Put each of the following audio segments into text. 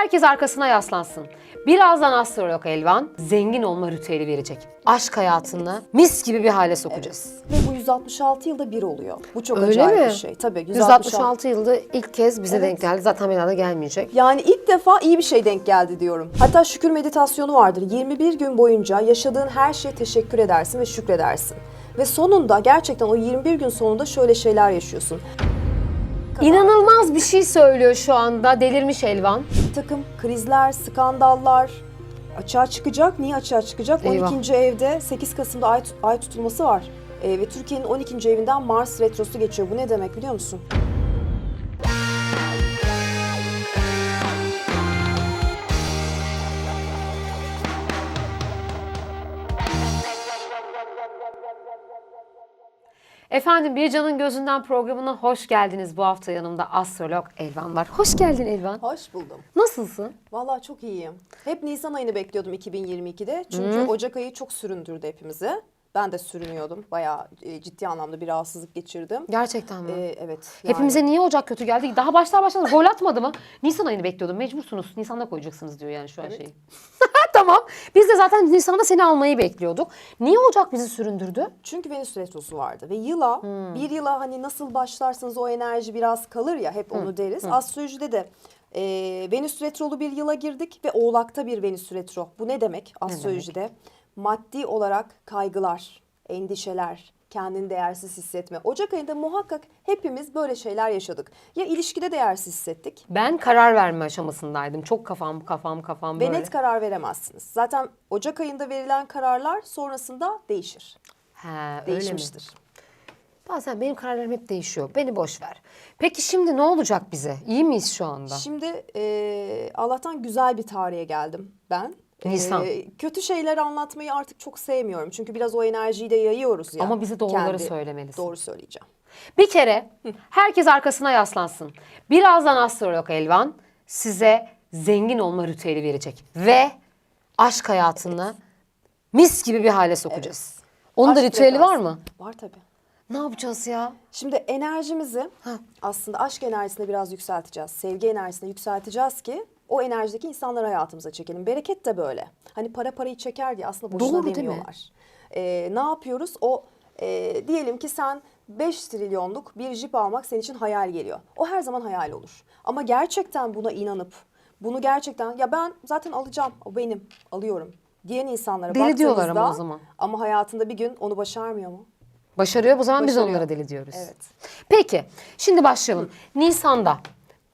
Herkes arkasına yaslansın. Birazdan astrolog Elvan zengin olma ritüeli verecek. Aşk hayatını mis gibi bir hale sokacağız. Ve bu 166 yılda bir oluyor. Bu çok Öyle acayip mi? bir şey. Tabii 166 yılda ilk kez bize denk geldi. Zaten bir daha da gelmeyecek. Yani ilk defa iyi bir şey denk geldi diyorum. Hatta şükür meditasyonu vardır. 21 gün boyunca yaşadığın her şeye teşekkür edersin ve şükredersin. Ve sonunda gerçekten o 21 gün sonunda şöyle şeyler yaşıyorsun. İnanılmaz bir şey söylüyor şu anda. Delirmiş Elvan. Bir takım krizler, skandallar açığa çıkacak. Niye açığa çıkacak? Eyvah. 12. evde 8 Kasım'da ay, ay tutulması var. Ee, ve Türkiye'nin 12. evinden Mars retrosu geçiyor. Bu ne demek biliyor musun? Efendim Bir Can'ın Gözünden programına hoş geldiniz. Bu hafta yanımda astrolog Elvan var. Hoş geldin Elvan. Hoş buldum. Nasılsın? Vallahi çok iyiyim. Hep Nisan ayını bekliyordum 2022'de. Çünkü Ocak ayı çok süründürdü hepimizi. Ben de sürünüyordum. Bayağı e, ciddi anlamda bir rahatsızlık geçirdim. Gerçekten mi? Ee, evet. yani- Hepimize niye Ocak kötü geldi? Daha başlar başlamaz gol atmadı mı? Nisan ayını bekliyordum. Mecbursunuz. Nisan'da koyacaksınız diyor yani şu an şeyi. tamam. Biz de zaten Nisan'da seni almayı bekliyorduk. Niye Ocak bizi süründürdü? Çünkü Venüs retrosu vardı ve yıla bir yıla hani nasıl başlarsanız o enerji biraz kalır ya hep onu deriz. Astrolojide de e, Venüs retrolu bir yıla girdik ve Oğlak'ta bir Venüs retro. Bu ne demek astrolojide? Maddi olarak kaygılar, endişeler, kendini değersiz hissetme. Ocak ayında muhakkak hepimiz böyle şeyler yaşadık. Ya ilişkide değersiz hissettik Ben karar verme aşamasındaydım. Çok kafam kafam kafam ve böyle. net karar veremezsiniz. Zaten Ocak ayında verilen kararlar sonrasında değişir. He, öyle mi? Değişmiştir. Bazen benim kararlarım hep değişiyor. Beni boş ver. Peki şimdi ne olacak bize? İyi miyiz şu anda? Şimdi e, Allah'tan güzel bir tarihe geldim ben. Nisan. E, kötü şeyler anlatmayı artık çok sevmiyorum. Çünkü biraz o enerjiyi de yayıyoruz ya. Ama bize doğruları Kendi- söylemelisin. Doğru söyleyeceğim. Bir kere herkes arkasına yaslansın. Birazdan astrolog Elvan size zengin olma ritüeli verecek. Ve aşk hayatını mis gibi bir hale sokacağız. Onun da Aşk ritüeli var mı? Var tabii. Ne yapacağız ya? Şimdi enerjimizi aslında aşk enerjisine biraz yükselteceğiz. Sevgi enerjisine yükselteceğiz ki o enerjideki insanları hayatımıza çekelim. Bereket de böyle. Hani para parayı çeker diye aslında boşuna Doğru demiyorlar. Ee, ne yapıyoruz? O e, diyelim ki sen 5 trilyonluk bir jip almak senin için hayal geliyor. O her zaman hayal olur. Ama gerçekten buna inanıp bunu gerçekten ya ben zaten alacağım o benim alıyorum diyen insanlara Deli diyorlar ama o zaman. ama hayatında bir gün onu başarmıyor mu? Başarıyor o zaman biz Başarıyor. onlara deli diyoruz. Evet. Peki şimdi başlayalım. Nisan'da.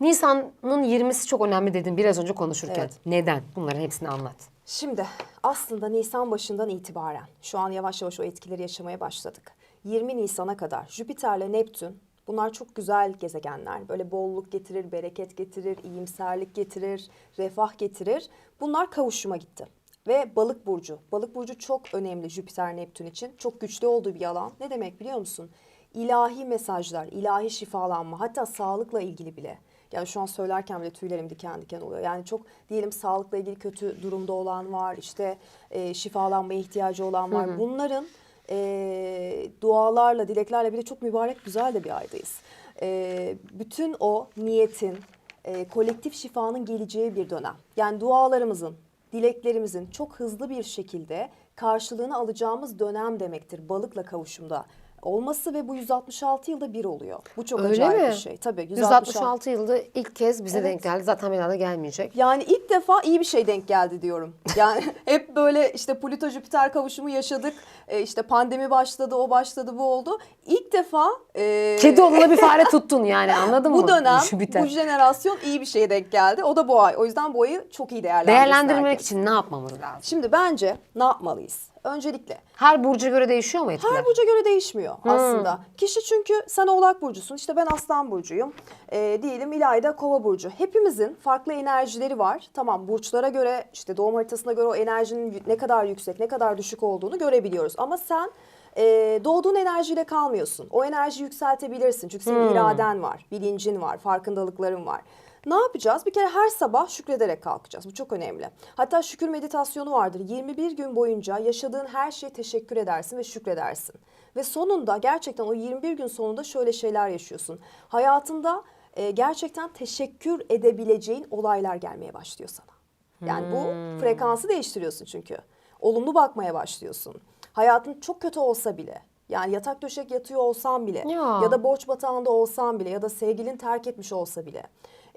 Nisan'ın 20'si çok önemli dedin biraz önce konuşurken. Evet. Neden? Bunların hepsini anlat. Şimdi aslında Nisan başından itibaren şu an yavaş yavaş o etkileri yaşamaya başladık. 20 Nisan'a kadar Jüpiter'le Neptün bunlar çok güzel gezegenler. Böyle bolluk getirir, bereket getirir, iyimserlik getirir, refah getirir. Bunlar kavuşuma gitti. Ve balık burcu. Balık burcu çok önemli Jüpiter Neptün için. Çok güçlü olduğu bir alan. Ne demek biliyor musun? İlahi mesajlar, ilahi şifalanma hatta sağlıkla ilgili bile. Yani şu an söylerken bile tüylerim diken diken oluyor. Yani çok diyelim sağlıkla ilgili kötü durumda olan var, işte e, şifalanmaya ihtiyacı olan var. Bunların e, dualarla, dileklerle bile çok mübarek, güzel de bir aydayız. E, bütün o niyetin, e, kolektif şifanın geleceği bir dönem. Yani dualarımızın, dileklerimizin çok hızlı bir şekilde karşılığını alacağımız dönem demektir balıkla kavuşumda olması ve bu 166 yılda bir oluyor. Bu çok Öyle acayip mi? bir şey. Tabii 166 yılda ilk kez bize Evet. denk geldi. Zaten bir daha da gelmeyecek. Yani ilk defa iyi bir şey denk geldi diyorum. Yani hep böyle işte Plüto Jüpiter kavuşumu yaşadık. E, işte pandemi başladı, o başladı, bu oldu. İlk defa e, Kedi oğluna bir fare tuttun yani anladın mı? bu dönem, Jüpiter. bu jenerasyon iyi bir şeye denk geldi. O da bu ay. O yüzden bu ayı çok iyi Değerlendirmek herkes. için ne yapmamız lazım? Şimdi bence ne yapmalıyız? Öncelikle Her burca göre değişiyor mu etkiler? Her burca göre değişmiyor aslında. Kişi çünkü sen oğlak burcusun, işte ben aslan burcuyum. Ee, diyelim İlayda kova burcu. Hepimizin farklı enerjileri var. Tamam burçlara göre işte doğum haritasına göre o enerjinin ne kadar yüksek, ne kadar düşük olduğunu görebiliyoruz. Ama sen e, doğduğun enerjiyle kalmıyorsun. O enerjiyi yükseltebilirsin. Çünkü senin iraden var, bilincin var, farkındalıkların var. Ne yapacağız? Bir kere her sabah şükrederek kalkacağız. Bu çok önemli. Hatta şükür meditasyonu vardır. 21 gün boyunca yaşadığın her şeye teşekkür edersin ve şükredersin. Ve sonunda gerçekten o 21 gün sonunda şöyle şeyler yaşıyorsun. Hayatında e, gerçekten teşekkür edebileceğin olaylar gelmeye başlıyor sana. Yani bu frekansı değiştiriyorsun çünkü. Olumlu bakmaya başlıyorsun. Hayatın çok kötü olsa bile yani yatak döşek yatıyor olsan bile Ya. ya da borç batağında olsan bile ya da sevgilin terk etmiş olsa bile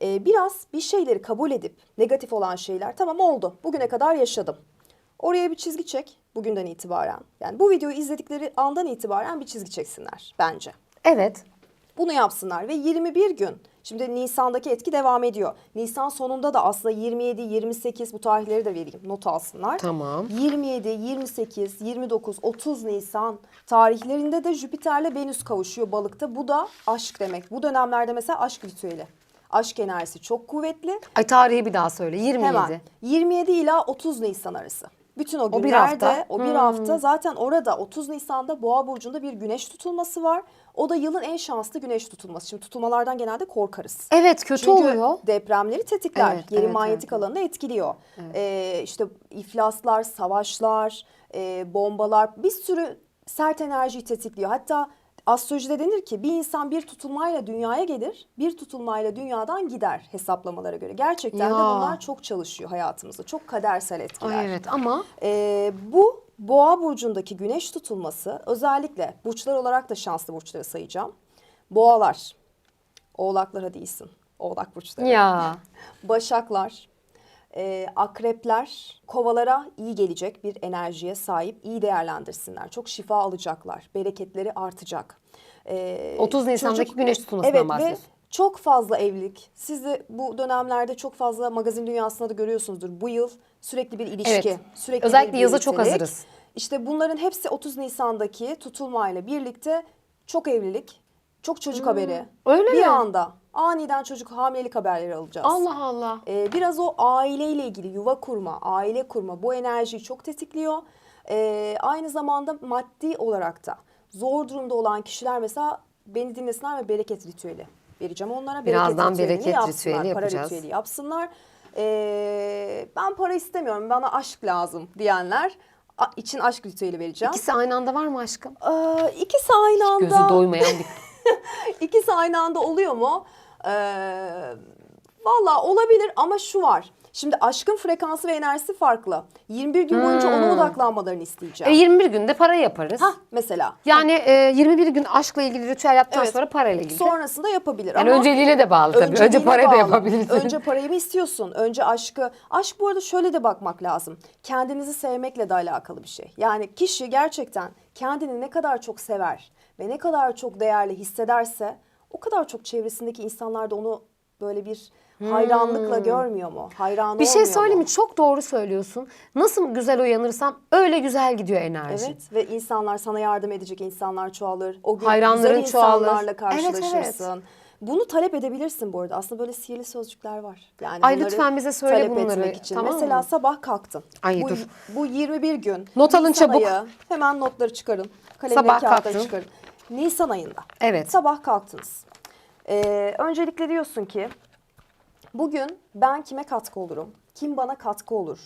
e, biraz bir şeyleri kabul edip negatif olan şeyler tamam oldu bugüne kadar yaşadım. Oraya bir çizgi çek bugünden itibaren. Yani bu videoyu izledikleri andan itibaren bir çizgi çeksinler bence. Evet. Bunu yapsınlar ve 21 gün. Şimdi Nisan'daki etki devam ediyor. Nisan sonunda da aslında 27, 28 bu tarihleri de vereyim not alsınlar. Tamam. 27, 28, 29, 30 Nisan tarihlerinde de Jüpiter'le Venüs kavuşuyor balıkta. Bu da aşk demek. Bu dönemlerde mesela aşk ritüeli. Aşk enerjisi çok kuvvetli. Ay tarihi bir daha söyle. 27. Hemen 27 ila 30 Nisan arası. Bütün o bir günlerde hafta. o bir Hmm. hafta zaten orada 30 Nisan'da Boğa burcunda bir güneş tutulması var. O da yılın en şanslı güneş tutulması. Şimdi tutulmalardan genelde korkarız. Evet kötü Çünkü oluyor. depremleri tetikler. Evet, Yerin evet, manyetik evet. alanını etkiliyor. Ee, işte iflaslar, savaşlar, e, bombalar bir sürü sert enerjiyi tetikliyor. Hatta astrolojide denir ki bir insan bir tutulmayla dünyaya gelir, bir tutulmayla dünyadan gider hesaplamalara göre. Gerçekten de Ya. bunlar çok çalışıyor hayatımızda. Çok kadersel etkiler. Ay evet ama Ee, bu Boğa burcundaki güneş tutulması özellikle burçlar olarak da şanslı burçları sayacağım. Boğalar, Oğlaklar hadi iyisin. Oğlak burçları. ya Başaklar, e, akrepler kovalara iyi gelecek bir enerjiye sahip. iyi değerlendirsinler. Çok şifa alacaklar. Bereketleri artacak. E, 30 Nisan'daki güneş tutulmasından evet, ve bahsediyorsun. çok fazla evlilik. Siz de bu dönemlerde çok fazla magazin dünyasında da görüyorsunuzdur. Bu yıl sürekli bir ilişki. Evet. Sürekli Özellikle bir yaza çok hazırız. İşte bunların hepsi 30 Nisan'daki tutulmayla birlikte çok evlilik, çok çocuk haberi. Hmm. öyle bir mi? anda aniden çocuk hamilelik haberleri alacağız. Allah Allah. Ee, biraz o aileyle ilgili yuva kurma, aile kurma bu enerjiyi çok tetikliyor. Ee, aynı zamanda maddi olarak da zor durumda olan kişiler mesela beni dinlesinler ve bereket ritüeli vereceğim onlara. Birazdan ritüelini bereket yapsınlar, ritüeli para yapacağız. ritüeli yapsınlar. Ee, ben para istemiyorum, bana aşk lazım diyenler için aşk ritüeli vereceğim. İkisi aynı anda var mı aşkım? Ee, ikisi aynı anda. Gözü doymayan bir İkisi aynı anda oluyor mu? Ee, Valla olabilir ama şu var. Şimdi aşkın frekansı ve enerjisi farklı. 21 gün boyunca ona odaklanmalarını E, isteyeceğim. 21 günde para yaparız. Hah mesela. Yani e, 21 gün aşkla ilgili ritüel yaptıktan Evet. sonra parayla ilgili. Sonrasında yapabilir yani ama önceliğine de bağlı tabii. Önce önceliğine da bağlı. yapabilirsin. Önce parayı mı istiyorsun? Önce aşkı. Aşk bu arada şöyle de bakmak lazım. Kendinizi sevmekle de alakalı bir şey. Yani kişi gerçekten kendini ne kadar çok sever ve ne kadar çok değerli hissederse o kadar çok çevresindeki insanlar da onu böyle bir hayranlıkla görmüyor mu? Hayran Hmm. bir şey söyleyeyim mi? Çok doğru söylüyorsun. Nasıl güzel uyanırsam öyle güzel gidiyor enerji. Evet ve insanlar sana yardım edecek insanlar çoğalır. O gün Hayranların güzel çoğalır. insanlarla Evet, evet. karşılaşırsın. Bunu talep edebilirsin bu arada. Aslında böyle sihirli sözcükler var. Yani Ay, lütfen bize söyle talep bunları, etmek için. tamam mı? Mesela sabah kalktın. Ay, bu, dur. bu 21 gün. Not alın çabuk. ayı. hemen notları çıkarın. Kalemle Sabah kalktın. çıkarın. Nisan ayında. Evet. Sabah kalktınız. Ee, öncelikle diyorsun ki bugün ben kime katkı olurum? Kim bana katkı olur?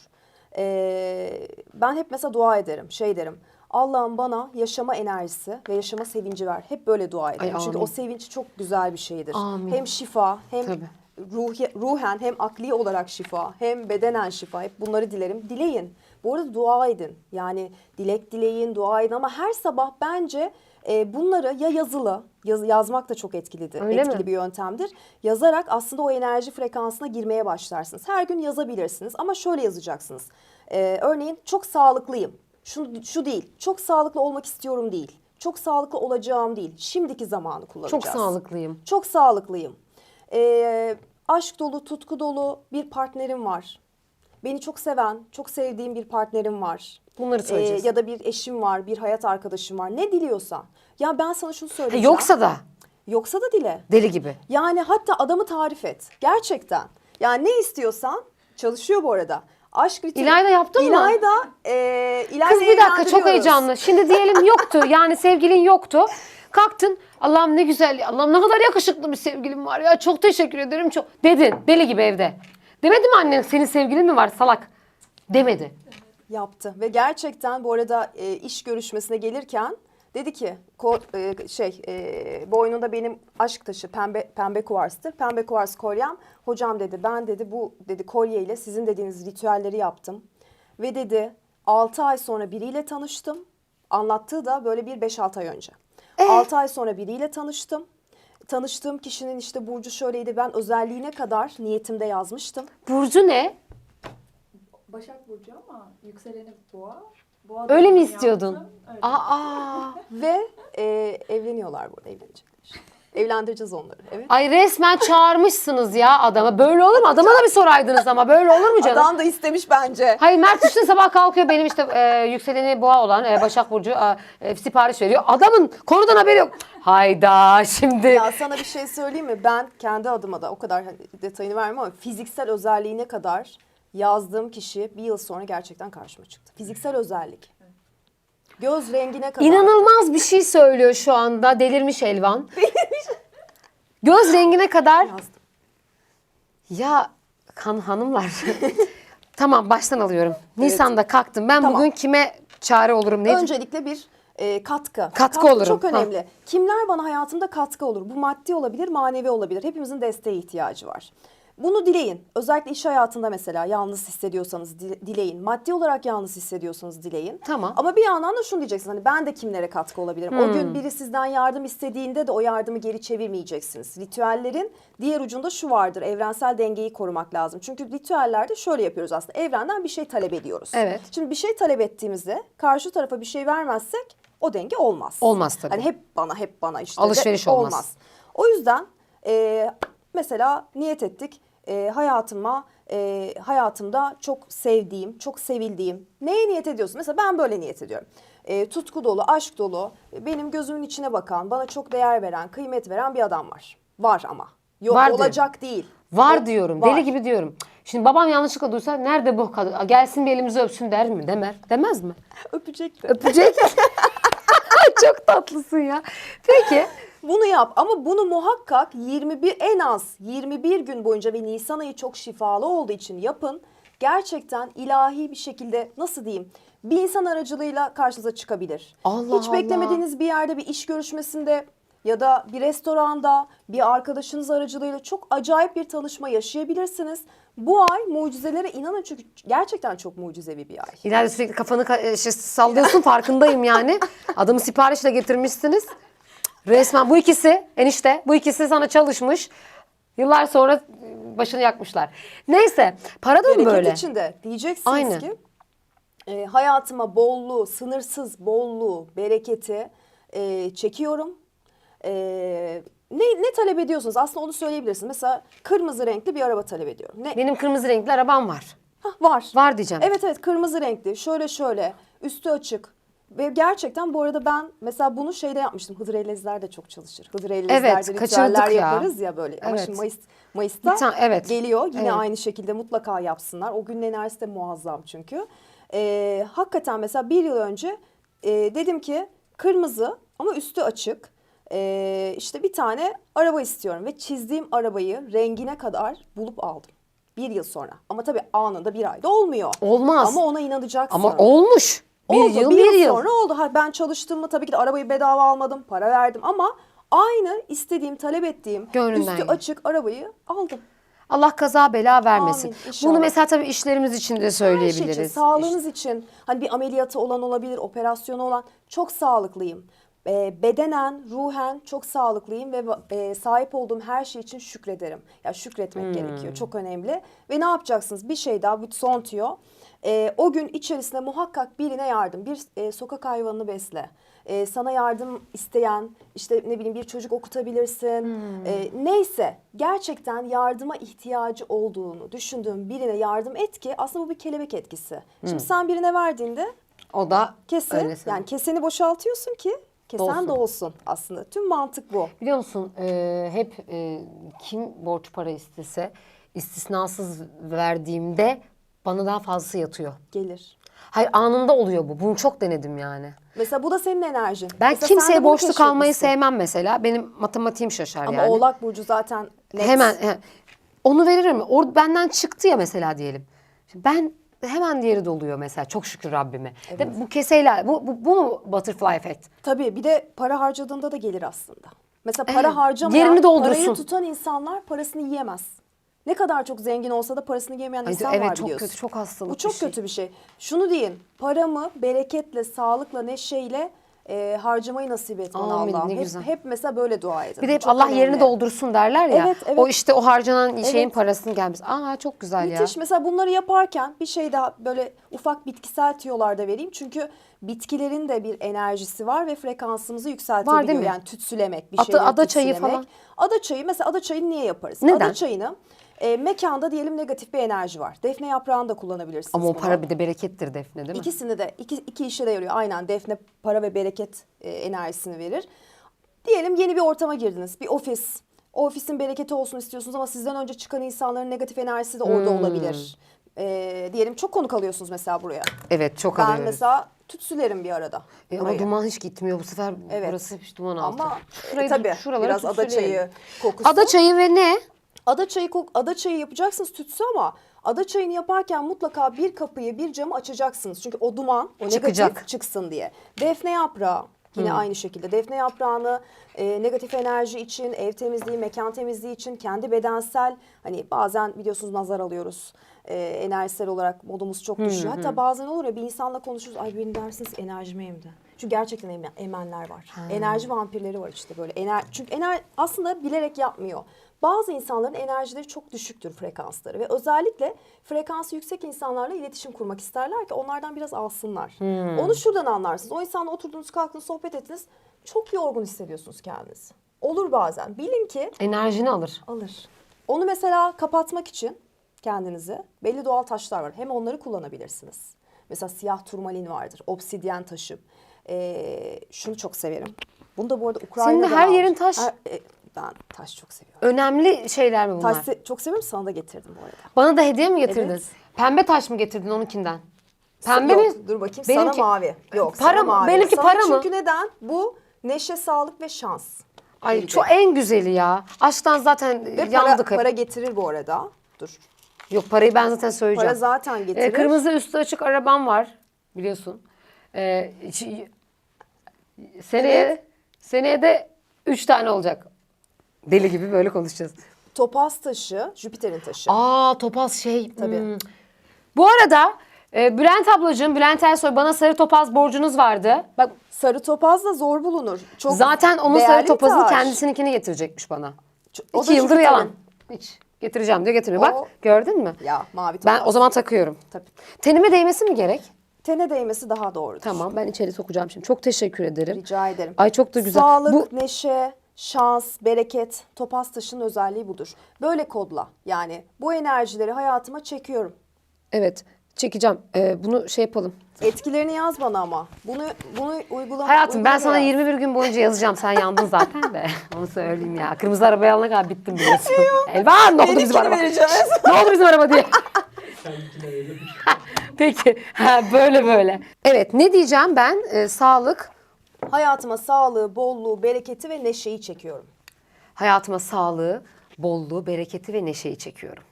Ee, ben hep mesela dua ederim. Şey derim. Allah'ım bana yaşama enerjisi ve yaşama sevinci ver. Hep böyle dua ederim. Çünkü amin. o sevinç çok güzel bir şeydir. Amin. Hem şifa hem Tabii. ruhi, ruhen hem akli olarak şifa hem bedenen şifa. Hep bunları dilerim. Dileyin. Bu arada dua edin. Yani dilek dileyin, dua edin ama her sabah bence e, bunları ya yazılı, yaz- yazmak da çok etkilidir. Öyle etkili mi? bir yöntemdir. Yazarak aslında o enerji frekansına girmeye başlarsınız. Her gün yazabilirsiniz ama şöyle yazacaksınız. E, örneğin çok sağlıklıyım. Şu, şu değil, çok sağlıklı olmak istiyorum değil. Çok sağlıklı olacağım değil. Şimdiki zamanı kullanacağız. Çok sağlıklıyım. Çok sağlıklıyım. Ee, aşk dolu, tutku dolu bir partnerim var. Beni çok seven, çok sevdiğim bir partnerim var. Bunları Ee, söyleyeceğiz. ya da bir eşim var, bir hayat arkadaşım var. Ne diliyorsan. Ya ben sana şunu Ha, söyleyeceğim. yoksa da Yoksa da dile. deli gibi. Yani hatta adamı tarif et. Gerçekten. Yani ne istiyorsan çalışıyor bu arada. Aşk ritüeli. İlayda yaptın mı? İlayda, e, İlayda'yı Kız bir dakika çok heyecanlı. Şimdi diyelim yoktu yani sevgilin yoktu. Kalktın Allah'ım ne güzel Allah'ım ne kadar yakışıklı bir sevgilim var ya çok teşekkür ederim çok. Dedin deli gibi evde. Demedi mi annen senin sevgilin mi var salak? Demedi. Yaptı ve gerçekten bu arada e, iş görüşmesine gelirken Dedi ki ko- e, şey e, boynunda benim aşk taşı pembe pembe kuvarstır. Pembe kuvars kolyem. Hocam dedi ben dedi bu dedi kolyeyle sizin dediğiniz ritüelleri yaptım. Ve dedi 6 ay sonra biriyle tanıştım. Anlattığı da böyle bir 5-6 ay önce. 6 ay sonra biriyle tanıştım. Tanıştığım kişinin işte burcu şöyleydi. Ben özelliğine kadar niyetimde yazmıştım. Burcu ne? Başak Burcu ama yükseleni boğa. boğa Öyle mi istiyordun? yaptım. Öyle. Aa. Ve e, evleniyorlar burada evlenecekler. Evlendireceğiz onları. Evet. Ay resmen çağırmışsınız ya adama. Böyle olur mu? Adama da bir soraydınız ama böyle olur mu canım? Adam da istemiş bence. Hayır Mert işte sabah kalkıyor benim işte e, yükseleni boğa olan e, Başak Burcu e, e, sipariş veriyor. Adamın konudan haberi yok. Hayda şimdi. Ya sana bir şey söyleyeyim mi? Ben kendi adıma da o kadar hani detayını vermem ama fiziksel özelliğine kadar yazdığım kişi bir yıl sonra gerçekten karşıma çıktı. Fiziksel özellik. Göz rengine kadar. İnanılmaz bir şey söylüyor şu anda. Delirmiş Elvan. Göz rengine kadar. yazdım. Ya kan hanımlar. tamam baştan alıyorum. Nisan'da kalktım. Ben Tamam. bugün kime çare olurum? Ne? Öncelikle bir e, katkı. Katkı olurum. çok Ha. önemli. Kimler bana hayatımda katkı olur? Bu maddi olabilir, manevi olabilir. Hepimizin desteğe ihtiyacı var. Bunu dileyin. Özellikle iş hayatında mesela yalnız hissediyorsanız di- dileyin. Maddi olarak yalnız hissediyorsanız dileyin. Tamam. Ama bir yandan da şunu diyeceksiniz. Hani ben de kimlere katkı olabilirim? O gün biri sizden yardım istediğinde de o yardımı geri çevirmeyeceksiniz. Ritüellerin diğer ucunda şu vardır. Evrensel dengeyi korumak lazım. Çünkü ritüellerde şöyle yapıyoruz aslında. Evrenden bir şey talep ediyoruz. Evet. Şimdi bir şey talep ettiğimizde karşı tarafa bir şey vermezsek o denge olmaz. Olmaz tabii. Hani hep bana hep bana işte. de Alışveriş olmaz. O yüzden e, mesela niyet ettik e, hayatıma e, hayatımda çok sevdiğim, çok sevildiğim neye niyet ediyorsun? Mesela ben böyle niyet ediyorum. E, tutku dolu, aşk dolu, e, benim gözümün içine bakan, bana çok değer veren, kıymet veren bir adam var. Var ama. Yok Var olacak değil. Var Yok, diyorum. var. Deli gibi diyorum. Şimdi babam yanlışlıkla duysa nerede bu kadın? Gelsin bir elimizi öpsün der mi? Demer. Demez mi? Öpecek de. Öpecek. Çok tatlısın ya. Peki. Bunu yap ama bunu muhakkak 21 en az 21 gün boyunca ve Nisan ayı çok şifalı olduğu için yapın. Gerçekten ilahi bir şekilde nasıl diyeyim bir insan aracılığıyla karşınıza çıkabilir. Allah Hiç Allah. beklemediğiniz bir yerde bir iş görüşmesinde ya da bir restoranda bir arkadaşınız aracılığıyla çok acayip bir tanışma yaşayabilirsiniz. Bu ay mucizelere inanın çünkü gerçekten çok mucizevi bir ay. İleride sürekli kafanı ka- şey, sallıyorsun farkındayım yani. Adamı siparişle getirmişsiniz. Resmen bu ikisi enişte bu ikisi sana çalışmış. Yıllar sonra başını yakmışlar. Neyse para da mı Bereket böyle? içinde diyeceksiniz Aynen. ki e, hayatıma bolluğu, sınırsız bolluğu, bereketi e, çekiyorum. E, ne, ne talep ediyorsunuz? Aslında onu söyleyebilirsiniz. Mesela kırmızı renkli bir araba talep ediyorum. Ne? Benim kırmızı renkli arabam var. Hah, var. Var diyeceğim. Evet evet kırmızı renkli. Şöyle şöyle. Üstü açık. Ve gerçekten bu arada ben mesela bunu şeyde yapmıştım. Hıdır Ellezler de çok çalışır. Hıdır Ellezler'de Evet, ritüeller kaçırdık ya. yaparız ya böyle. Ama Evet. şimdi Mayıs, Mayıs'ta Bir tane- evet. geliyor. Yine Evet. aynı şekilde mutlaka yapsınlar. O günün enerjisi de muazzam çünkü. Ee, hakikaten mesela bir yıl önce e, dedim ki kırmızı ama üstü açık. Ee, işte bir tane araba istiyorum ve çizdiğim arabayı rengine kadar bulup aldım. Bir yıl sonra. Ama tabii anında bir ayda olmuyor. Olmaz. Ama ona inanacaksın. Ama olmuş. Bir Oldu, yıl bir, yıl. sonra oldu. Ha, ben çalıştığımı tabii ki de arabayı bedava almadım, para verdim ama aynı istediğim, talep ettiğim, Gönlünden üstü geldi. açık arabayı aldım. Allah kaza bela vermesin. Amin, inşallah. Bunu mesela tabii işlerimiz için de Her şey söyleyebiliriz. için, sağlığınız için hani bir ameliyatı olan olabilir, operasyonu olan çok sağlıklıyım. Ee, bedenen, ruhen çok sağlıklıyım ve e, sahip olduğum her şey için şükrederim. Ya şükretmek Hmm. gerekiyor. Çok önemli. Ve ne yapacaksınız? Bir şey daha, bir son tüyo. Ee, o gün içerisinde muhakkak birine yardım, bir e, sokak hayvanını besle. Ee, sana yardım isteyen, işte ne bileyim bir çocuk okutabilirsin. Hmm. Ee, neyse gerçekten yardıma ihtiyacı olduğunu düşündüğün birine yardım et ki aslında bu bir kelebek etkisi. Şimdi sen birine verdiğinde O da Hmm. söyleyeyim. yani keseni boşaltıyorsun ki kesen Dolsun. dolsun aslında. Tüm mantık bu. Biliyor musun e, hep e, kim borç para istese istisnasız verdiğimde bana daha fazlası yatıyor. Gelir. Hayır anında oluyor bu. Bunu çok denedim yani. Mesela bu da senin enerjin. Ben Mesela kimseye borçlu kalmayı sevmem mesela. Benim matematiğim şaşar Ama yani. Oğlak Burcu zaten net. Hemen he- onu veririm. O benden çıktı ya mesela diyelim. Şimdi ben hemen diğeri doluyor mesela. Çok şükür Rabbime. Ve bu keseyle bu, bu, bu mu butterfly effect? Tabii bir de para harcadığında da gelir aslında. Mesela para Evet, harcamayan, yerini doldursun. parayı tutan insanlar parasını yiyemez. Ne kadar çok zengin olsa da parasını yemeyen insan evet, var çok biliyorsun. kötü, çok hastalık Bu çok bir şey. kötü bir şey. Şunu deyin, paramı bereketle, sağlıkla, neşeyle e, harcamayı nasip et bana Amin, Allah. ne Hep, güzel. hep mesela böyle dua edin. Bir de hep Çok Allah önemli. yerini doldursun derler ya. Evet, evet. O işte o harcanan şeyin Evet. parasını gelmez. Aa çok güzel ya. Müthiş. Mesela bunları yaparken bir şey daha böyle ufak bitkisel tüyolarda vereyim. Çünkü bitkilerin de bir enerjisi var ve frekansımızı yükseltebiliyor. Var değil mi? Yani tütsülemek, bir Ada- şeyleri ada çayı tütsülemek. falan. Ada çayı mesela ada çayını niye yaparız? Neden? Ada çayını e, mekanda diyelim negatif bir enerji var. Defne yaprağını da kullanabilirsiniz. Ama o buna. para bir de berekettir Defne değil mi? İkisini de iki, iki işe de yarıyor. Aynen defne para ve bereket e, enerjisini verir. Diyelim yeni bir ortama girdiniz. Bir ofis. O ofisin bereketi olsun istiyorsunuz ama sizden önce çıkan insanların negatif enerjisi de orada Hmm. olabilir. E, diyelim çok konuk alıyorsunuz mesela buraya. Evet çok Ben alıyoruz. mesela tütsülerim bir arada. E, ama burayı. duman hiç gitmiyor bu sefer Evet. burası hep duman altı. Ama Şurayı e, tabii şuraları biraz ada tütsüleyelim. çayı kokusu. Ada çayı ve ne? Ada çayı kok ada çayı yapacaksınız tütsü ama ada çayını yaparken mutlaka bir kapıyı bir camı açacaksınız. Çünkü o duman o Çıkacak. negatif çıksın diye. Defne yaprağı yine aynı şekilde. Defne yaprağını e, negatif enerji için, ev temizliği, mekan temizliği için, kendi bedensel hani bazen biliyorsunuz nazar alıyoruz. E, enerjisel olarak modumuz çok düşüyor. Hatta bazen olur ya bir insanla konuşuruz. Ay benim dersiniz enerjimi emdi. Çünkü gerçekten emen- emenler var. Enerji vampirleri var işte böyle. Ener çünkü ener aslında bilerek yapmıyor. Bazı insanların enerjileri çok düşüktür frekansları ve özellikle frekansı yüksek insanlarla iletişim kurmak isterler ki onlardan biraz alsınlar. Onu şuradan anlarsınız. O insanla oturdunuz, kalktınız, sohbet ettiniz. Çok yorgun hissediyorsunuz kendinizi. Olur bazen. Bilin ki Enerjini alır. alır. Onu mesela kapatmak için kendinizi belli doğal taşlar var. Hem onları kullanabilirsiniz. Mesela siyah turmalin vardır. Obsidyen taşı. Ee, şunu çok severim. Bunu da bu arada Ukrayna'dan her aldım. yerin taş. Ha, e, ben taş çok seviyorum. Önemli şeyler mi bunlar? Taş se- çok seviyorum sana da getirdim bu arada. Bana da hediye mi getirdin? Evet. Pembe taş mı getirdin onunkinden? Pembe Yok, mi? Dur bakayım Benimki- sana mavi. Yok Para sana mı? mavi. Benimki Sana para mı? Çünkü neden? Bu neşe, sağlık ve şans. Ay çok en güzeli ya. Aşktan zaten Ve yandık para, hep. para getirir bu arada. Dur. Yok parayı ben zaten söyleyeceğim. Para zaten Ee, getirir. kırmızı üstü açık arabam var biliyorsun. Ee, içi- seneye seneye de üç tane olacak. Deli gibi böyle konuşacağız. Topaz taşı, Jüpiter'in taşı. Aa topaz şey. Tabii. hmm. Bu arada e, Bülent ablacığım, Bülent Ersoy bana sarı topaz borcunuz vardı. Bak Sarı topaz da zor bulunur. Çok zaten onun sarı değerli topazını taş. kendisininkini getirecekmiş bana. Ç- o İki yıldır Jüpiter'in. yalan. Hiç. Getireceğim diyor getirmiyor. Bak O- gördün mü? Ya mavi topaz. Ben o zaman takıyorum. Tabii. Tenime değmesi mi gerek? Tene değmesi daha doğrudur. Tamam ben içeri sokacağım şimdi. Çok teşekkür ederim. Rica ederim. Ay çok da güzel. Sağlık, Bu neşe, şans, bereket, topaz taşının özelliği budur. Böyle kodla. Yani bu enerjileri hayatıma çekiyorum. evet çekeceğim. Ee, bunu şey yapalım. Etkilerini yaz bana ama. Bunu bunu uygulama. Hayatım ben sana uygulama yaz. 21 gün boyunca yazacağım. Sen yandın zaten de. Onu söyleyeyim ya. Kırmızı arabayı alana kadar bittim biliyorsun. Elvan ne oldu bizim araba? ne oldu bizim araba diye. Peki. Ha, böyle böyle. Evet ne diyeceğim ben? Ee, sağlık, Hayatıma sağlığı, bolluğu, bereketi ve neşeyi çekiyorum. hayatıma sağlığı, bolluğu, bereketi ve neşeyi çekiyorum.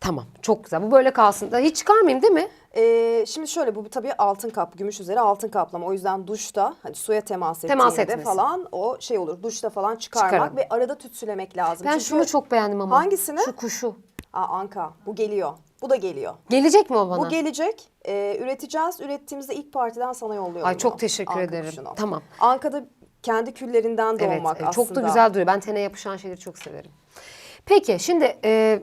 Tamam çok güzel. Bu böyle kalsın. Da hiç çıkarmayayım değil mi? Ee, şimdi şöyle bu tabii altın kap, gümüş üzeri altın kaplama. O yüzden duşta hani suya temas Temas ettiğinde etmesi. falan o şey olur. Duşta falan çıkarmak Çıkaralım. ve arada tütsülemek lazım. Ben Çünkü- şunu çok beğendim ama. Hangisini? Şu kuşu. Aa, Anka bu geliyor. Bu da geliyor. Gelecek mi o bana? Bu gelecek. Ee, üreteceğiz. Ürettiğimizde ilk partiden sana yolluyorum. Ay çok bunu. teşekkür Anka ederim. kuşunu. Tamam. Anka'da kendi küllerinden doğmak evet, aslında. çok da güzel duruyor. Ben tene yapışan şeyleri çok severim. Peki şimdi e,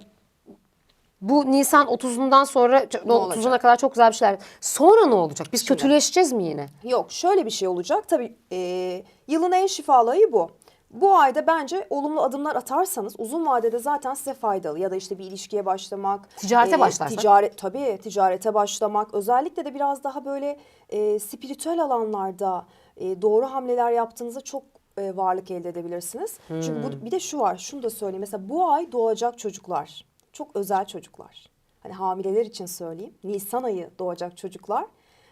bu Nisan 30'undan sonra Ne olacak? 30'una kadar çok güzel bir şeyler. Sonra ne olacak? Biz kötüleşeceğiz mi yine? Yok şöyle bir şey olacak. Tabii e, yılın en şifalı ayı bu. Bu ayda bence olumlu adımlar atarsanız uzun vadede zaten size faydalı. Ya da işte bir ilişkiye başlamak. Ticarete başlarsak? Ticaret, tabii ticarete başlamak. Özellikle de biraz daha böyle e, spiritüel alanlarda e, doğru hamleler yaptığınızda çok e, varlık elde edebilirsiniz. Çünkü Hmm. bu, bir de şu var şunu da söyleyeyim. Mesela bu ay doğacak çocuklar. Çok özel çocuklar. Hani hamileler için söyleyeyim. Nisan ayı doğacak çocuklar.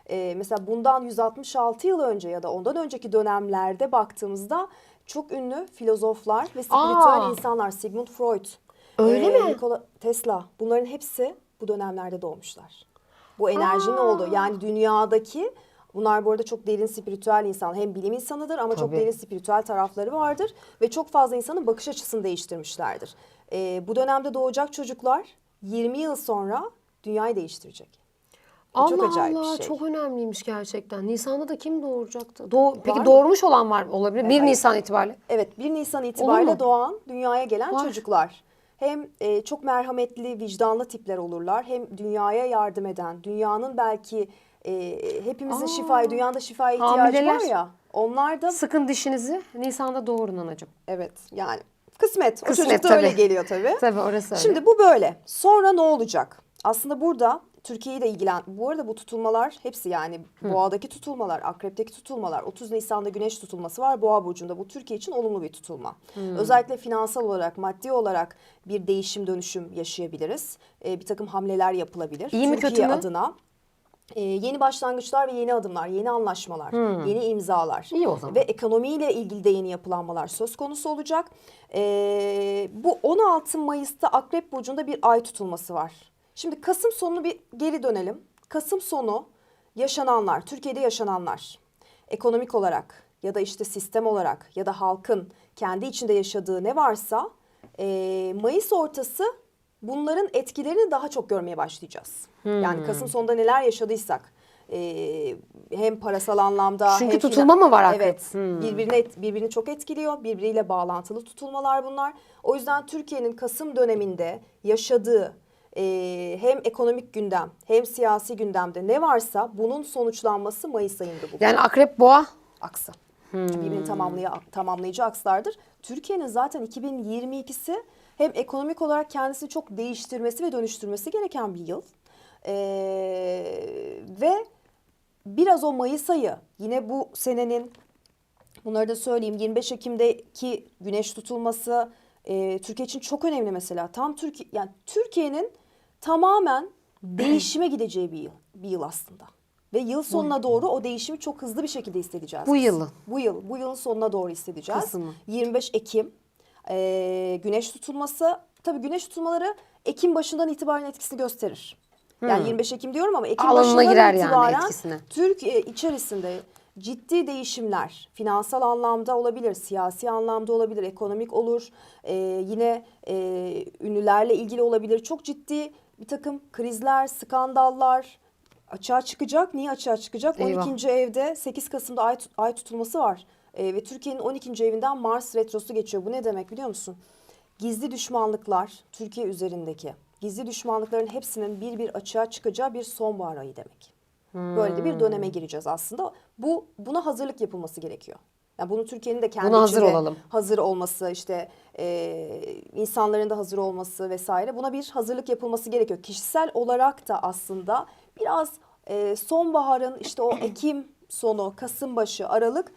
Ee, mesela bundan 166 yıl önce ya da ondan önceki dönemlerde baktığımızda çok ünlü filozoflar ve spiritüel Aa. insanlar Sigmund Freud, Öyle e, mi? Nikola Tesla bunların hepsi bu dönemlerde doğmuşlar. Bu enerji ne Aa. oldu? Yani dünyadaki bunlar bu arada çok derin spiritüel insan. Hem bilim insanıdır ama çok Tabii. derin spiritüel tarafları vardır. Ve çok fazla insanın bakış açısını değiştirmişlerdir. Ee, bu dönemde doğacak çocuklar 20 yıl sonra dünyayı değiştirecek. Allah çok acayip Allah bir şey. çok önemliymiş gerçekten. Nisan'da da kim doğuracaktı? Doğ Peki Var. doğurmuş olan var mı? olabilir. 1 Evet. Nisan itibariyle. Evet 1 Nisan itibariyle doğan, dünyaya gelen Var. çocuklar. Hem e, çok merhametli, vicdanlı tipler olurlar. Hem dünyaya yardım eden, dünyanın belki e, hepimizin Aa. şifaya, dünyada şifaya ihtiyacı Hamileler. var ya. Onlar da Sıkın dişinizi. Nisan'da doğurun anacığım. evet yani kısmet. O Kısmet, çocuk da öyle tabii. geliyor tabii. Tabii orası öyle. Şimdi bu böyle. Sonra ne olacak? Aslında burada Türkiye'yi de ilgilen. Bu arada bu tutulmalar hepsi yani boğadaki tutulmalar, akrepteki tutulmalar, 30 Nisan'da güneş tutulması var boğa burcunda. Bu Türkiye için olumlu bir tutulma. Özellikle finansal olarak, maddi olarak bir değişim dönüşüm yaşayabiliriz. Ee, bir takım hamleler yapılabilir. İyi mi, Türkiye kötü mü? adına. Ee, yeni başlangıçlar ve yeni adımlar, yeni anlaşmalar, yeni imzalar İyi o zaman. ve ekonomiyle ilgili de yeni yapılanmalar söz konusu olacak. Ee, bu 16 Mayıs'ta Akrep Burcu'nda bir ay tutulması var. Şimdi Kasım sonunu bir geri dönelim. Kasım sonu yaşananlar, Türkiye'de yaşananlar ekonomik olarak ya da işte sistem olarak ya da halkın kendi içinde yaşadığı ne varsa e, Mayıs ortası bunların etkilerini daha çok görmeye başlayacağız. Yani Kasım sonunda neler yaşadıysak e, hem parasal anlamda Çünkü hem tutulma mı var Akrep? Evet. Hmm. Birbirini et- birbirini çok etkiliyor. Birbiriyle bağlantılı tutulmalar bunlar. O yüzden Türkiye'nin Kasım döneminde yaşadığı e, hem ekonomik gündem hem siyasi gündemde ne varsa bunun sonuçlanması Mayıs ayında bu Yani akrep boğa. aksı. Birbirini tamamlaya, tamamlayıcı akslardır. Türkiye'nin zaten 2022'si hem ekonomik olarak kendisini çok değiştirmesi ve dönüştürmesi gereken bir yıl. Ee, ve biraz o Mayıs ayı yine bu senenin bunları da söyleyeyim 25 Ekim'deki güneş tutulması e, Türkiye için çok önemli mesela. Tam Türkiye yani Türkiye'nin tamamen değişime gideceği bir yıl, bir yıl aslında. Ve yıl sonuna doğru o değişimi çok hızlı bir şekilde hissedeceğiz. Bu biz. yılın. Bu yıl, bu yılın sonuna doğru hissedeceğiz. Kasım'ı. 25 Ekim e, güneş tutulması. Tabii güneş tutulmaları Ekim başından itibaren etkisini gösterir. Yani 25 Ekim diyorum ama Ekim Alanına başından girer yani itibaren etkisine. Türkiye içerisinde ciddi değişimler finansal anlamda olabilir, siyasi anlamda olabilir, ekonomik olur, e, yine e, ünlülerle ilgili olabilir. Çok ciddi bir takım krizler, skandallar açığa çıkacak. Niye açığa çıkacak? Eyvah. 12. evde 8 Kasım'da ay, ay tutulması var. E, ve Türkiye'nin 12. evinden Mars retrosu geçiyor. Bu ne demek biliyor musun? Gizli düşmanlıklar Türkiye üzerindeki gizli düşmanlıkların hepsinin bir bir açığa çıkacağı bir sonbahar ayı demek. Böyle de bir döneme gireceğiz aslında. Bu buna hazırlık yapılması gerekiyor. Yani bunu Türkiye'nin de kendi Buna hazır içinde olalım. hazır olması, işte e, insanların da hazır olması vesaire buna bir hazırlık yapılması gerekiyor. Kişisel olarak da aslında biraz e, sonbaharın işte o Ekim sonu, Kasım başı, Aralık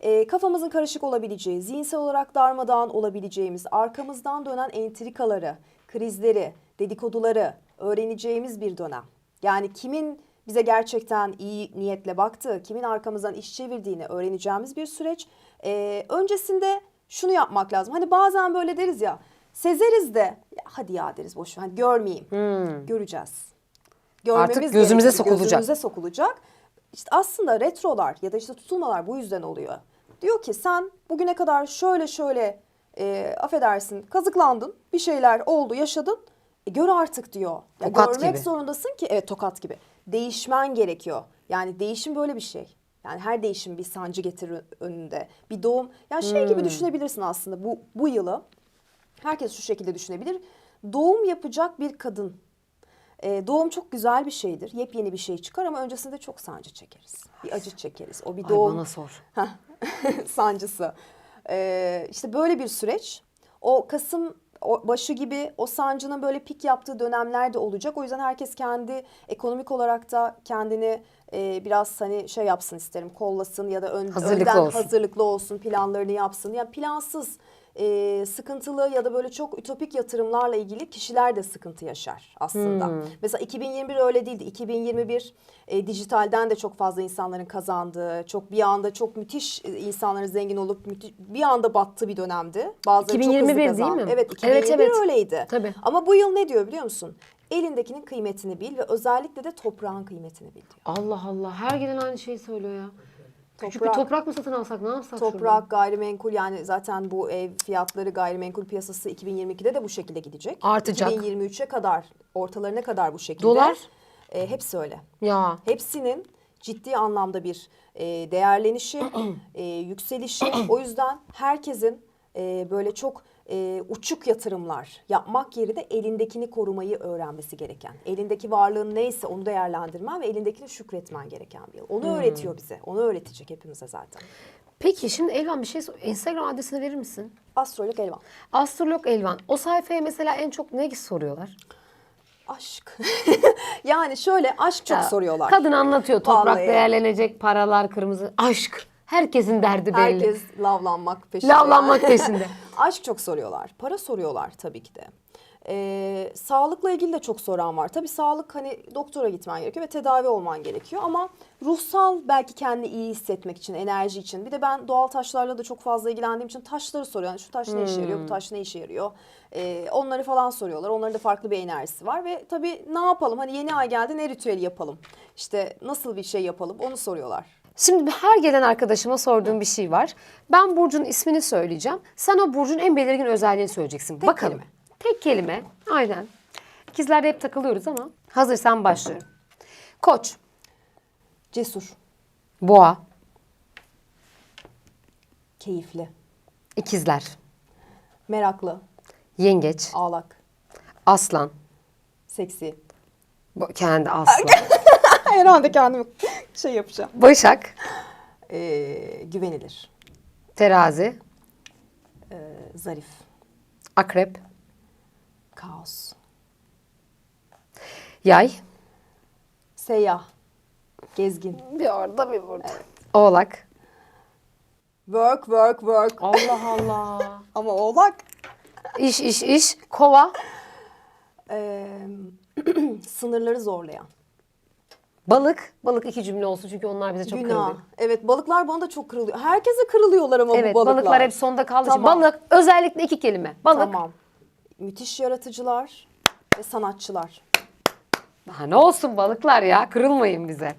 e, kafamızın karışık olabileceği, zihinsel olarak darmadağın olabileceğimiz, arkamızdan dönen entrikaları, krizleri, dedikoduları öğreneceğimiz bir dönem. Yani kimin bize gerçekten iyi niyetle baktığı, kimin arkamızdan iş çevirdiğini öğreneceğimiz bir süreç. E, öncesinde şunu yapmak lazım. Hani bazen böyle deriz ya, sezeriz de ya hadi ya deriz boş ver, hani görmeyeyim. Göreceğiz. Artık gözümüze gerekiyor, sokulacak. Gözümüze sokulacak. İşte aslında retrolar ya da işte tutulmalar bu yüzden oluyor. Diyor ki sen bugüne kadar şöyle şöyle e, affedersin kazıklandın, bir şeyler oldu, yaşadın. E, gör artık diyor. Ya Tokat görmek gibi. zorundasın ki evet tokat gibi. Değişmen gerekiyor. Yani değişim böyle bir şey. Yani her değişim bir sancı getirir önünde. Bir doğum. Yani şey Hmm. gibi düşünebilirsin aslında bu bu yılı. Herkes şu şekilde düşünebilir. Doğum yapacak bir kadın. Ee, doğum çok güzel bir şeydir. Yepyeni bir şey çıkar ama öncesinde çok sancı çekeriz. Bir acı çekeriz. O bir Ay doğum bana sor. Sancısı. Ee, işte böyle bir süreç. O Kasım o başı gibi o sancının böyle pik yaptığı dönemler de olacak. O yüzden herkes kendi ekonomik olarak da kendini e, biraz hani şey yapsın isterim. Kollasın ya da ön, Hazırlıklı önden olsun. hazırlıklı olsun, planlarını yapsın. Yani plansız e, sıkıntılı ya da böyle çok ütopik yatırımlarla ilgili kişiler de sıkıntı yaşar aslında. Hmm. Mesela 2021 öyle değildi. 2021 e, dijitalden de çok fazla insanların kazandığı, çok bir anda çok müthiş insanların zengin olup müthi- bir anda battığı bir dönemdi. Bazıları çok hızlı 2021 değil kazandı. mi? Evet Evet, 2021 evet. öyleydi. Tabii. Ama bu yıl ne diyor biliyor musun? Elindekinin kıymetini bil ve özellikle de toprağın kıymetini bil diyor. Allah Allah. Her gelen aynı şeyi söylüyor ya. Küçük bir Toprak. mı satın alsak ne yapsak? Toprak, gayrimenkul yani zaten bu ev fiyatları gayrimenkul piyasası 2022'de de bu şekilde gidecek. Artacak. 2023'e kadar, ortalarına kadar bu şekilde. Dolar? E, hepsi öyle. Ya. Hepsinin ciddi anlamda bir e, değerlenişi, e, yükselişi. O yüzden herkesin e, böyle çok e, uçuk yatırımlar yapmak yerine elindekini korumayı öğrenmesi gereken. Elindeki varlığın neyse onu değerlendirmen ve elindekini şükretmen gereken bir yıl. Onu öğretiyor bize. Onu öğretecek hepimize zaten. Peki şimdi Elvan bir şey sor. Instagram adresini verir misin? Astrolog Elvan. Astrolog Elvan. O sayfaya mesela en çok ne soruyorlar? Aşk. yani şöyle aşk çok Ya, soruyorlar. Kadın anlatıyor toprak Vallahi. değerlenecek, paralar kırmızı. Aşk. Herkesin derdi belli. Herkes lavlanmak peşinde. Lavlanmak peşinde. Aşk çok soruyorlar. Para soruyorlar tabii ki de. Ee, sağlıkla ilgili de çok soran var. Tabii sağlık hani doktora gitmen gerekiyor ve tedavi olman gerekiyor ama ruhsal belki kendini iyi hissetmek için, enerji için. Bir de ben doğal taşlarla da çok fazla ilgilendiğim için taşları soruyor. Yani şu taş ne işe yarıyor, bu taş ne işe yarıyor? Ee, onları falan soruyorlar. Onların da farklı bir enerjisi var ve tabii ne yapalım? Hani yeni ay geldi ne ritüeli yapalım? İşte nasıl bir şey yapalım onu soruyorlar. Şimdi her gelen arkadaşıma sorduğum bir şey var. Ben Burcu'nun ismini söyleyeceğim. Sen o Burcu'nun en belirgin özelliğini söyleyeceksin. Tek Bakalım. kelime. Tek kelime. Aynen. İkizlerde hep takılıyoruz ama. Hazırsan başlıyorum. Koç, Cesur, boğa, keyifli, ikizler, meraklı, yengeç, ağlak, aslan. seksi. Bu kendi aslan. Herhalde kendimi şey yapacağım. Başak, Ee, güvenilir, terazi, ee, zarif, akrep, kaos, yay, seyyah, gezgin, bir orada bir burada. Oğlak. work work work. Allah Allah. Ama oğlak İş iş iş. Kova, ee, sınırları zorlayan. Balık. Balık iki cümle olsun çünkü onlar bize çok Günah. kırılıyor. Evet balıklar bana da çok kırılıyor. Herkese kırılıyorlar ama Evet bu balıklar. balıklar hep sonda için. Tamam. Balık özellikle iki kelime. Balık. Tamam. Müthiş yaratıcılar ve sanatçılar. Daha ne olsun balıklar ya kırılmayın bize.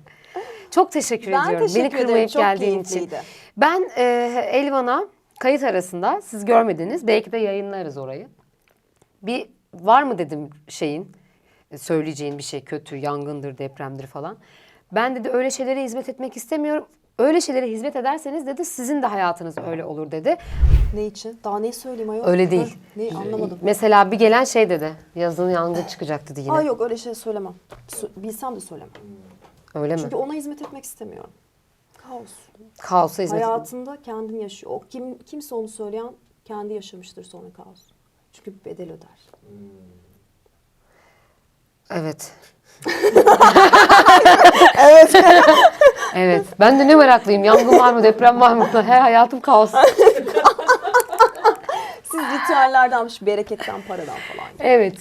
Çok teşekkür Ben ediyorum. teşekkür Beni ederim, kırmayıp çok geldiğin için. keyifliydi. Ben e, Elvan'a kayıt arasında siz görmediniz. Belki de yayınlarız orayı. Bir var mı dedim şeyin söyleyeceğin bir şey kötü, yangındır, depremdir falan. Ben dedi öyle şeylere hizmet etmek istemiyorum. Öyle şeylere hizmet ederseniz dedi sizin de hayatınız öyle olur dedi. Ne için? Daha ne söyleyeyim ayol? Öyle değil. Ne anlamadım. Mesela bir gelen şey dedi. Yazın yangın çıkacak dedi yine. Aa yok öyle şey söylemem. Sö- Bilsem de söylemem. Öyle mi? Çünkü ona hizmet etmek istemiyorum. Kaos. Kaosa hizmet Hayatında kendim yaşıyor. O kim kimse onu söyleyen kendi yaşamıştır sonra kaos. Çünkü bir bedel öder. Evet. evet. evet. Ben de ne meraklıyım. Yangın var mı, deprem var mı? He hayatım kaos. Siz ritüellerden, bereketten, paradan falan. Evet.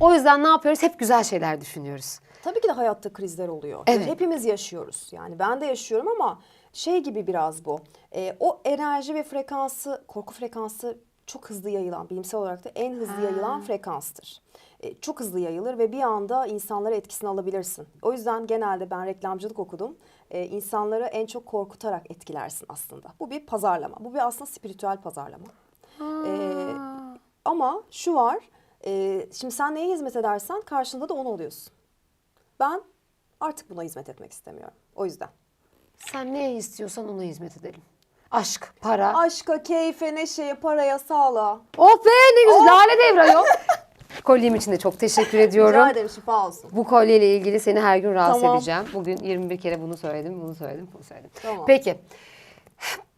O yüzden ne yapıyoruz? Hep güzel şeyler düşünüyoruz. Tabii ki de hayatta krizler oluyor. Evet. Hepimiz yaşıyoruz. Yani ben de yaşıyorum ama şey gibi biraz bu. Ee, o enerji ve frekansı, korku frekansı çok hızlı yayılan, bilimsel olarak da en hızlı yayılan frekanstır. Ee, çok hızlı yayılır ve bir anda insanlara etkisini alabilirsin. O yüzden genelde ben reklamcılık okudum. Ee, insanları en çok korkutarak etkilersin aslında. Bu bir pazarlama. Bu bir aslında spiritüel pazarlama. Ee, ama şu var, e, şimdi sen neye hizmet edersen karşında da onu oluyorsun. Ben artık buna hizmet etmek istemiyorum. O yüzden. Sen neye istiyorsan ona hizmet edelim. Aşk, para. Aşka, keyfe, neşeye, paraya, sağlığa. Oh be ne güzel. Lale devre yok. Kolyem için de çok teşekkür ediyorum. Rica ederim şifa olsun. Bu kolyeyle ilgili seni her gün rahatsız Tamam. edeceğim. Bugün 21 kere bunu söyledim, bunu söyledim, bunu söyledim. Tamam. Peki.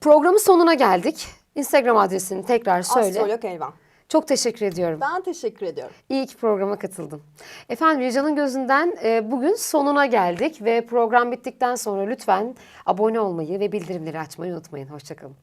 Programın sonuna geldik. Instagram adresini tekrar söyle. Astrolog Elvan. Çok teşekkür ediyorum. Ben teşekkür ediyorum. İyi ki programa katıldın. Efendim Rican'ın gözünden e, bugün sonuna geldik ve program bittikten sonra lütfen abone olmayı ve bildirimleri açmayı unutmayın. Hoşçakalın.